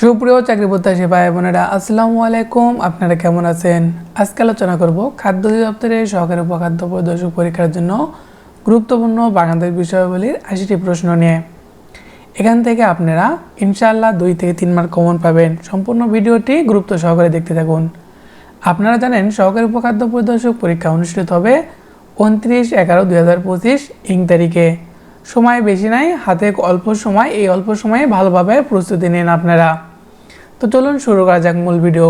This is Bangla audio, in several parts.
সুপ্রিয় চাকরি প্রত্যাশী ভাই বোনেরা, আসসালামু আলাইকুম। আপনারা কেমন আছেন? আজকে আলোচনা করব খাদ্য অধিদপ্তরের সহকারী উপখাদ্য পরিদর্শক পরীক্ষার জন্য গুরুত্বপূর্ণ বাগানদের বিষয়াবলীর আশিটি প্রশ্ন নিয়ে। এখান থেকে আপনারা ইনশাআল্লাহ দুই থেকে তিন মার্ক কমন পাবেন। সম্পূর্ণ ভিডিওটি গুরুত্ব সহকারে দেখতে থাকুন। আপনারা জানেন সহকারী উপখাদ্য পরিদর্শক পরীক্ষা অনুষ্ঠিত হবে উনত্রিশ এগারো দুই হাজার পঁচিশ ইং তারিখে। সময় বেশি নাই, হাতে অল্প সময়, এই অল্প সময়ে ভালোভাবে প্রস্তুতি নিন আপনারা। তো চলুন শুরু করা যাক মূল ভিডিও।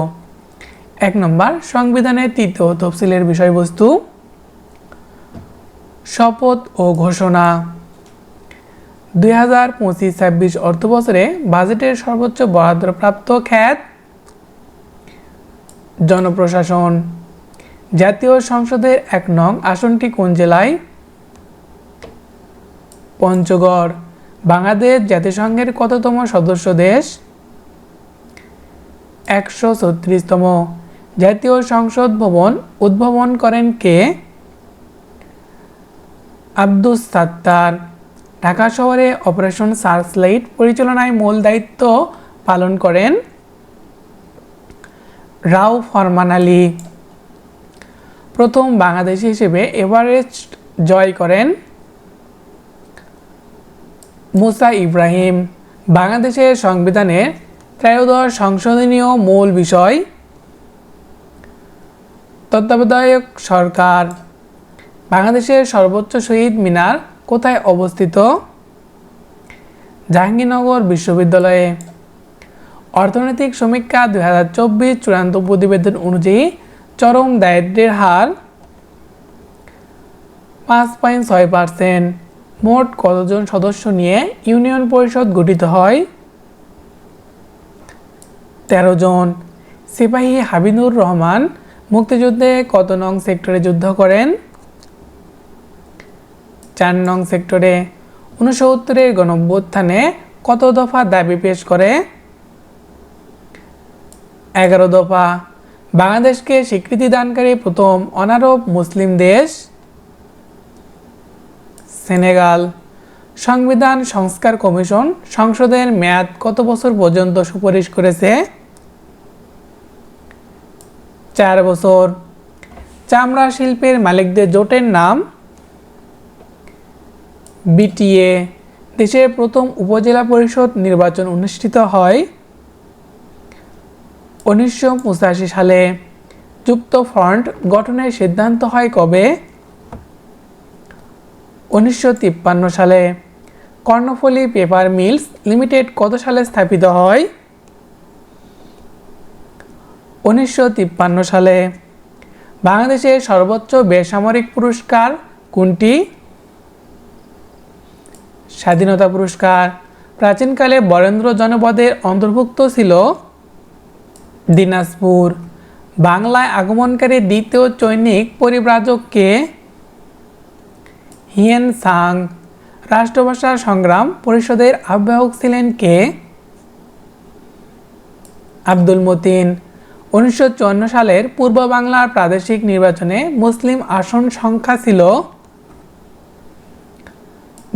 এক নম্বর সংবিধানের তৃতীয় তফসিলের বিষয়বস্তু। শপথ ও ঘোষণা। দুই হাজার পঁচিশ ছাব্বিশ অর্থ বছরে বাজেটের সর্বোচ্চ বরাদ্দপ্রাপ্ত খ্যাত জনপ্রশাসন। জাতীয় সংসদের এক নং আসনটি কোন জেলায়? পঞ্চগড়, বাংলাদেশ জাতিসংঘের কততম সদস্য দেশ? একশো ছত্রিশতম জাতীয় সংসদ ভবন উদ্ভাবন করেন কে? আব্দুস সাত্তার। ঢাকা শহরে অপারেশন সার্চলাইট পরিচালনায় মূল দায়িত্ব পালন করেন রাও ফরমান আলী। প্রথম বাংলাদেশি হিসেবে এভারেস্ট জয় করেন মুসা ইব্রাহিম বাংলাদেশের সংবিধানের ত্রয়োদশ সংশোধনীয় মূল বিষয় তত্ত্বাবধায়ক সরকার। বাংলাদেশের সর্বোচ্চ শহীদ মিনার কোথায় অবস্থিত? জাহাঙ্গীরনগর বিশ্ববিদ্যালয়ে। অর্থনৈতিক সমীক্ষা দুই হাজার চব্বিশ চূড়ান্ত প্রতিবেদন অনুযায়ী চরম দারিদ্র্যের হার পাঁচ পয়েন্ট ছয় পার্সেন্ট। মোট কতজন সদস্য নিয়ে ইউনিয়ন পরিষদ গঠিত হয়? তেরো জন। সিপাহী হাবিনুর রহমান মুক্তিযুদ্ধে কত নং সেক্টরে যুদ্ধ করেন? চার নং সেক্টরে উনসত্তরের গণভ্যুত্থানে কত দফা দাবি পেশ করে? এগারো দফা। বাংলাদেশকে স্বীকৃতি দানকারী প্রথম অনারব মুসলিম দেশ সেনেগাল। সংবিধান সংস্কার কমিশন সংসদের মেয়াদ কত বছর পর্যন্ত সুপারিশ করেছে? চার বছর। চামড়া শিল্পের মালিকদের জোটের নাম? বিটিএ। দেশের প্রথম উপজেলা পরিষদ নির্বাচন অনুষ্ঠিত হয় উনিশশো পঁচাশি সালে। যুক্ত ফ্রন্ট গঠনের সিদ্ধান্ত হয় কবে? উনিশশো তিপ্পান্ন সালে কর্ণফুলী পেপার মিলস লিমিটেড কত সালে স্থাপিত হয়? উনিশশো তিপ্পান্ন সালে বাংলাদেশের সর্বোচ্চ বেসামরিক পুরস্কার কোনটি? স্বাধীনতা পুরস্কার। প্রাচীনকালে বরেন্দ্র জনপদের অন্তর্ভুক্ত ছিল দিনাজপুর। বাংলায় আগমনকারী দ্বিতীয় চৈনিক পরিব্রাজককে হিয়েন সাং রাষ্ট্রভাষা সংগ্রাম পরিষদের আহ্বায়ক ছিলেন কে? আব্দুল মতিন। উনিশশো সালের পূর্ব বাংলার প্রাদেশিক নির্বাচনে মুসলিম আসন সংখ্যা ছিল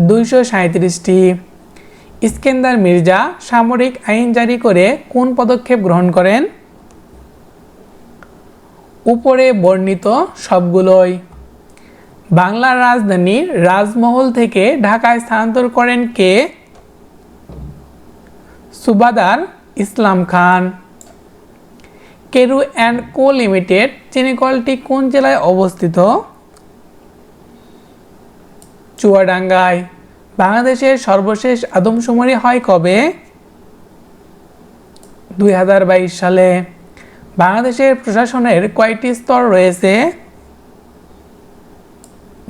দুইশো সাঁত্রিশটি ইস্কেন্দার মির্জা সামরিক আইন জারি করে কোন পদক্ষেপ গ্রহণ করেন? উপরে বর্ণিত সবগুলোই। বাংলার রাজধানী রাজমহল থেকে ঢাকায় স্থানান্তর করেন কে? সুবাদার Islam Khan. Carew and co limited চিনিকলটি কোন জেলায় অবস্থিত? চুয়াডাঙ্গায়। বাংলাদেশের সর্বশেষ আদমশুমারি হয় কবে? দুই হাজার বাইশ সালে। বাংলাদেশের প্রশাসনের কয়টি স্তর রয়েছে?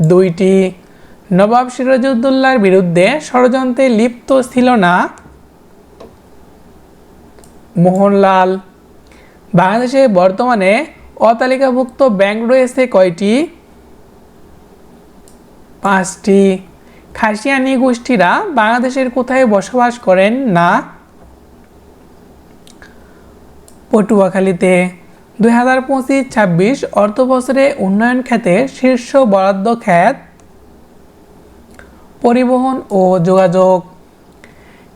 দুইটি। নবাব সিরাজউদ্দৌলার বিরুদ্ধে ষড়যন্ত্রে লিপ্ত ছিল না মোহনলাল। বাংলাদেশে বর্তমানে অতালিকাভুক্ত ব্যাংক রয়েছে কয়টি? পাঁচটি। খাসিয়ানি গোষ্ঠীরা বাংলাদেশের কোথায় বসবাস করেন না? পটুয়াখালীতে। দুই হাজার পঁচিশ ছাব্বিশ অর্থ বছরে উন্নয়ন খাতে শীর্ষ বরাদ্দ খ্যাত পরিবহন ও যোগাযোগ।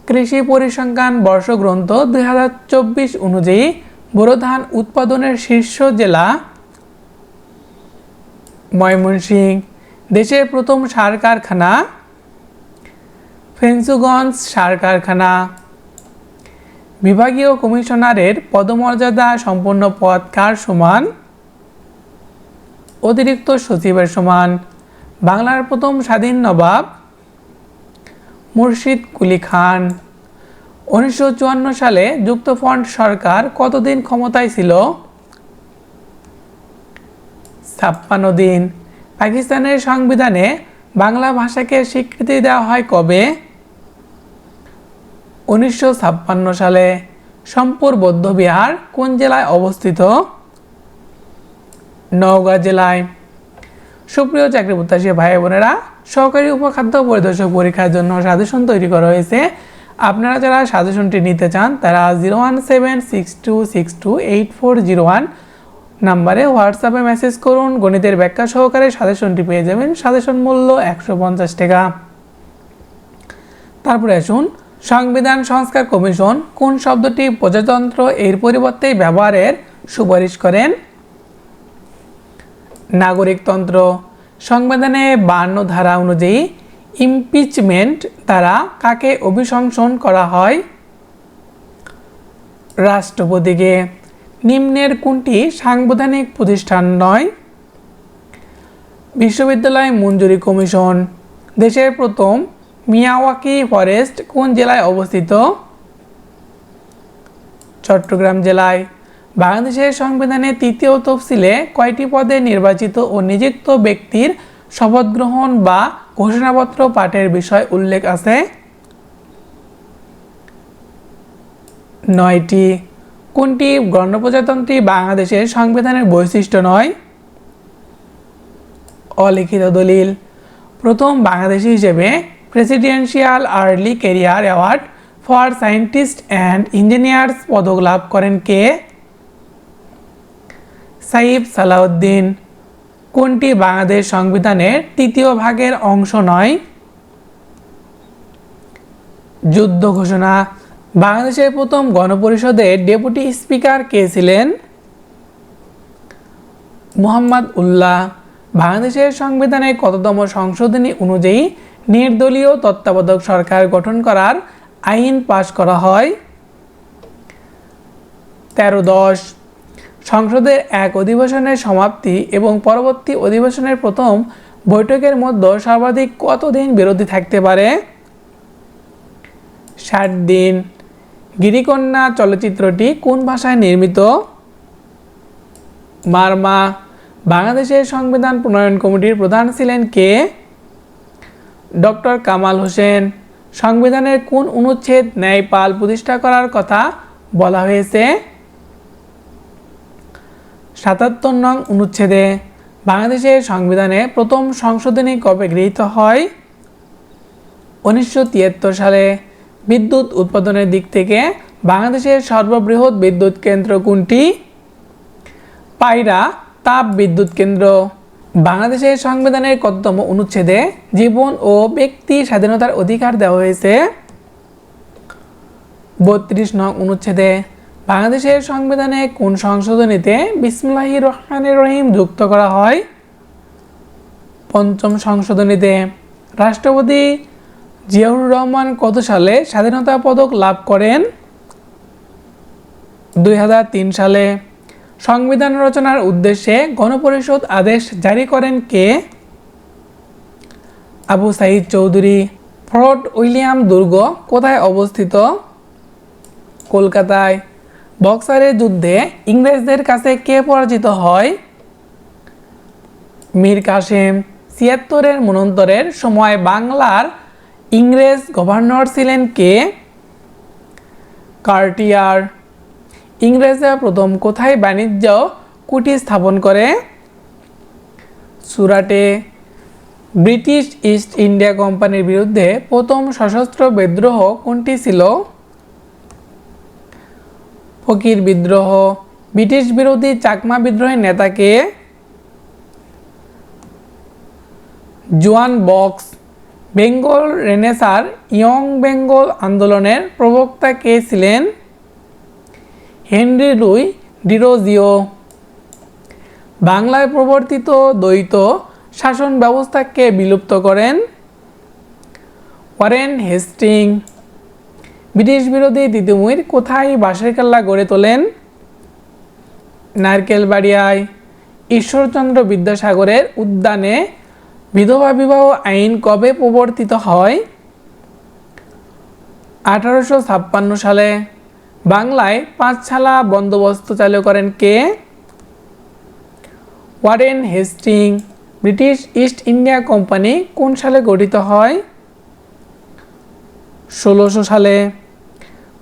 কৃষি পরিসংখ্যান বর্ষগ্রন্থ দুই হাজার চব্বিশ অনুযায়ী বোরো ধান উৎপাদনের শীর্ষ জেলা ময়মনসিংহ। দেশের প্রথম সার কারখানা ফেন্সুগঞ্জ সার কারখানা। বিভাগীয় কমিশনারের পদমর্যাদা সম্পন্ন পদ কার সমান? অতিরিক্ত সচিবের সমান। বাংলার প্রথম স্বাধীন নবাব মুর্শিদ কুলি খান। উনিশশো চুয়ান্ন সালে যুক্তফ্রন্ট সরকার কতদিন ক্ষমতায় ছিল? ছাপ্পান্ন দিন। পাকিস্তানের সংবিধানে বাংলা ভাষাকে স্বীকৃতি দেওয়া হয় কবে? উনিশশো ছাপ্পান্ন সালে সম্পুর বৌদ্ধবিহার কোন জেলায় অবস্থিত? নওগাঁ জেলায়। সুপ্রিয় চাকরি প্রত্যাশী ভাই বোনেরা, সহকারী উপখাদ্য পরিদর্শক পরীক্ষার জন্য সাজেশন তৈরি করা হয়েছে। আপনারা যারা সাজেশনটি নিতে চান, তারা zero one seven six two six two eight four zero one নাম্বারে হোয়াটসঅ্যাপে মেসেজ করুন। গণিতের ব্যাখ্যা সহকারে সাজেশনটি পেয়ে যাবেন। সাজেশন মূল্য একশো পঞ্চাশ টাকা। তারপরে আসুন সংবিধান সংস্কার কমিশন কোন শব্দটি প্রজাতন্ত্র এর পরিবর্তে ব্যবহারের সুপারিশ করেন? নাগরিকতন্ত্র, সংবিধানে বান্ন ধারা অনুযায়ী ইমপিচমেন্ট দ্বারা কাকে অভিশংসন করা হয়? রাষ্ট্রপতিকে, নিম্নের কোনটি সাংবিধানিক প্রতিষ্ঠান নয়? বিশ্ববিদ্যালয় মঞ্জুরি কমিশন, দেশের প্রথম মিয়াওয়াকি ফরেস্ট কোন জেলায় অবস্থিত? চট্টগ্রাম জেলায়। বাংলাদেশের সংবিধানে তৃতীয় তফসিলে কয়টি পদে নির্বাচিত ও নিযুক্ত ব্যক্তির শপথ গ্রহণ বা ঘোষণাপত্র পাঠের বিষয় উল্লেখ আছে? নয়টি। কোনটি গণপ্রজাতন্ত্রী বাংলাদেশের সংবিধানের বৈশিষ্ট্য নয়? অলিখিত দলিল। প্রথম বাংলাদেশি হিসেবে presidential early career award for scientists and engineers পদক লাভ করেন কে? সাইফ সালাউদ্দিন। কোনটি বাংলাদেশ সংবিধানের তৃতীয় ভাগের অংশ নয়? যুদ্ধ ঘোষণা। বাংলাদেশের প্রথম গণপরিষদের ডেপুটি স্পিকার কে ছিলেন? মোহাম্মদ উল্লাহ। বাংলাদেশের সংবিধানে কততম সংশোধনী অনুযায়ী নির্দলীয় তত্ত্বাবধায়ক সরকার গঠন করার আইন পাশ করা হয়। তেরো দশ, সংসদের এক অধিবেশনের সমাপ্তি এবং পরবর্তী অধিবেশনের প্রথম বৈঠকের মধ্যে সর্বাধিক কতদিন বিরতি থাকতে পারে? ষাট দিন, গিরিকন্যা চলচ্চিত্রটি কোন ভাষায় নির্মিত? মারমা, বাংলাদেশের সংবিধান প্রণয়ন কমিটির প্রধান ছিলেন কে? ডক্টর কামাল হোসেন। সংবিধানের কোন অনুচ্ছেদ ন্যায়পাল প্রতিষ্ঠা করার কথা বলা হয়েছে? সাতাত্তর নং অনুচ্ছেদে বাংলাদেশের সংবিধানে প্রথম সংশোধনী কবে গৃহীত হয়? উনিশশো তিয়াত্তর সালে বিদ্যুৎ উৎপাদনের দিক থেকে বাংলাদেশের সর্ববৃহৎ বিদ্যুৎ কেন্দ্র কোনটি? পায়রা তাপ বিদ্যুৎ কেন্দ্র। বাংলাদেশের সংবিধানের কততম অনুচ্ছেদে জীবন ও ব্যক্তি স্বাধীনতার অধিকার দেওয়া হয়েছে? বত্রিশ নং অনুচ্ছেদে, বাংলাদেশের সংবিধানে কোন সংশোধনীতে বিসমুল্লাহি রহমানের রহিম যুক্ত করা হয়? পঞ্চম সংশোধনীতে, রাষ্ট্রপতি জিয়াউর রহমান কত সালে স্বাধীনতা পদক লাভ করেন? দু হাজার তিন সালে সংবিধান রচনার উদ্দেশ্যে গণপরিষদ আদেশ জারি করেন কে? আবু সাইদ চৌধুরী। ফোর্ট উইলিয়াম দুর্গ কোথায় অবস্থিত? কলকাতায়। বক্সারের যুদ্ধে ইংরেজদের কাছে কে পরাজিত হয়? মীর কাসেম। ছিয়াত্তরের মনন্তরের সময় বাংলার ইংরেজ গভর্নর ছিলেন কে? কার্টিয়ার। ইংরেজরা প্রথম কোথায় বাণিজ্য কুটি স্থাপন করে? সুরাটে। ব্রিটিশ ইস্ট ইন্ডিয়া কোম্পানির বিরুদ্ধে প্রথম সশস্ত্র বিদ্রোহ কোনটি ছিল? ফকির বিদ্রোহ। ব্রিটিশ বিরোধী চাকমা বিদ্রোহের নেতাকে জোয়ান বক্স। বেঙ্গল রেনেসার ইয়ং বেঙ্গল আন্দোলনের প্রবক্তা কে ছিলেন? Henry Louis Derozio. বাংলায় প্রবর্তিত দ্বৈত শাসন ব্যবস্থাকে বিলুপ্ত করেন ওয়ারেন হেস্টিং। ব্রিটিশ বিরোধী তিতুমির কোথায় বাঁশের কেল্লা গড়ে তোলেন? নারকেল বাড়িয়ায় ঈশ্বরচন্দ্র বিদ্যাসাগরের উদ্যানে বিধবা বিবাহ আইন কবে প্রবর্তিত হয়? আঠারোশো ছাপ্পান্ন সালে। বাংলায় পাঁচছালা বন্দোবস্ত চালু করেন কে? Warren Hasting, British East India Company কোন সালে গঠিত হয়? ষোলোশো সালে।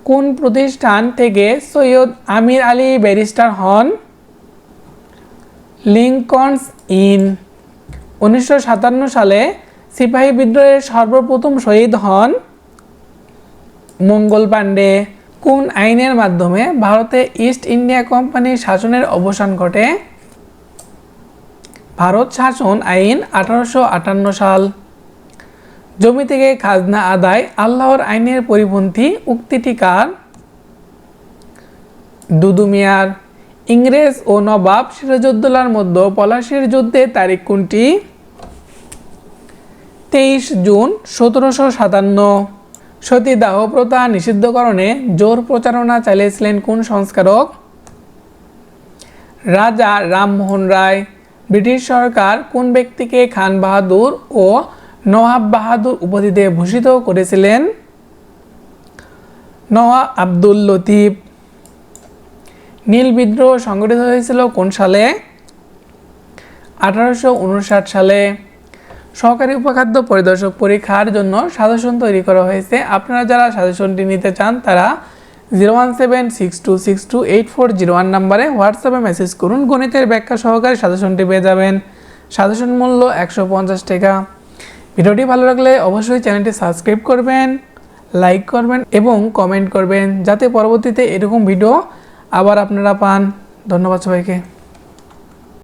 কোন প্রতিষ্ঠান থেকে সৈয়দ আমির আলী ব্যারিস্টার হন? Lincoln's Inn. উনিশশো সাতান্ন সালে সিপাহী বিদ্রোহের সর্বপ্রথম শহীদ হন মঙ্গল পাণ্ডে। কোন আইনের মাধ্যমে ভারতে ইস্ট ইন্ডিয়া কোম্পানির শাসনের অবসান ঘটে? ভারত শাসন আইন আঠারোশো আটান্ন সাল। জমি থেকে খাজনা আদায় আল্লাহর আইনের পরিপন্থী উক্তিটি কার? দুদু মিয়ার। ইংরেজ ও নবাব সিরাজউদ্দৌলার মধ্যে পলাশির যুদ্ধের তারিখ কোনটি? তেইশ জুন সতেরোশো সাতান্ন। সতীদাহ প্রথা নিষিদ্ধকরণে জোর প্রচারণা চালিয়েছিলেন কোন সংস্কারক? রাজা রামমোহন রায়, ব্রিটিশ সরকার কোন ব্যক্তিকে খান বাহাদুর ও নওয়াব বাহাদুর উপাধিতে ভূষিত করেছিলেন? নওয়াব আব্দুল লতিফ। নীল বিদ্রোহ সংগঠিত হয়েছিল কোন সালে? আঠারোশো উনষাট সালে। সহকারী উপখাদ্য পরিদর্শক পরীক্ষার জন্য সাজেশন তৈরি করা হয়েছে। আপনারা যারা সাজেশনটি নিতে চান, তারা zero one seven six two six two eight four zero one নাম্বারে হোয়াটসঅ্যাপে মেসেজ করুন। গণিতের ব্যাখ্যা সহকারে সাজেশনটি পেয়ে যাবেন। সাজেশন মূল্য একশো পঞ্চাশ টাকা। ভিডিওটি ভালো লাগলে অবশ্যই চ্যানেলটি সাবস্ক্রাইব করবেন, লাইক করবেন এবং কমেন্ট করবেন, যাতে পরবর্তীতে এরকম ভিডিও আবার আপনারা পান। ধন্যবাদ সবাইকে।